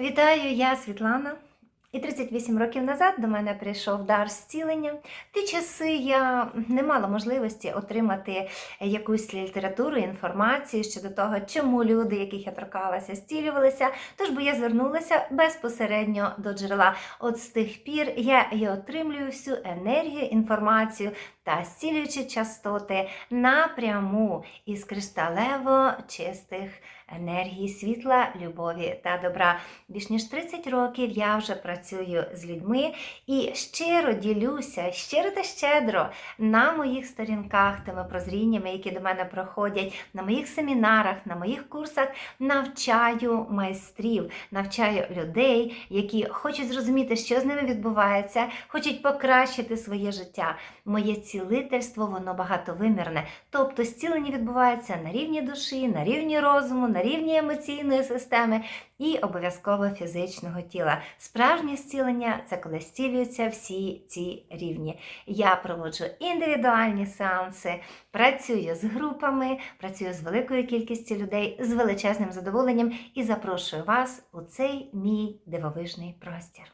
Вітаю, я Світлана. І 38 років назад до мене прийшов дар зцілення. Ті часи я не мала можливості отримати якусь літературу, інформацію щодо того, чому люди, яких я торкалася, зцілювалися. Тож би я звернулася безпосередньо до джерела. От з тих пір я і отримую всю енергію, інформацію та зцілюючі частоти напряму із кришталево чистих енергії світла, любові та добра. Більш ніж 30 років я вже працюю з людьми і щиро ділюся, щиро та щедро на моїх сторінках тими прозріннями, які до мене проходять, на моїх семінарах, на моїх курсах навчаю майстрів, навчаю людей, які хочуть зрозуміти, що з ними відбувається, хочуть покращити своє життя. Моє цілительство, воно багатовимірне. Тобто зцілення відбувається на рівні душі, на рівні розуму, на рівні емоційної системи і обов'язково фізичного тіла. Справжнє зцілення це коли зцілюються всі ці рівні. Я проводжу індивідуальні сеанси, працюю з групами, працюю з великою кількістю людей з величезним задоволенням і запрошую вас у цей мій дивовижний простір.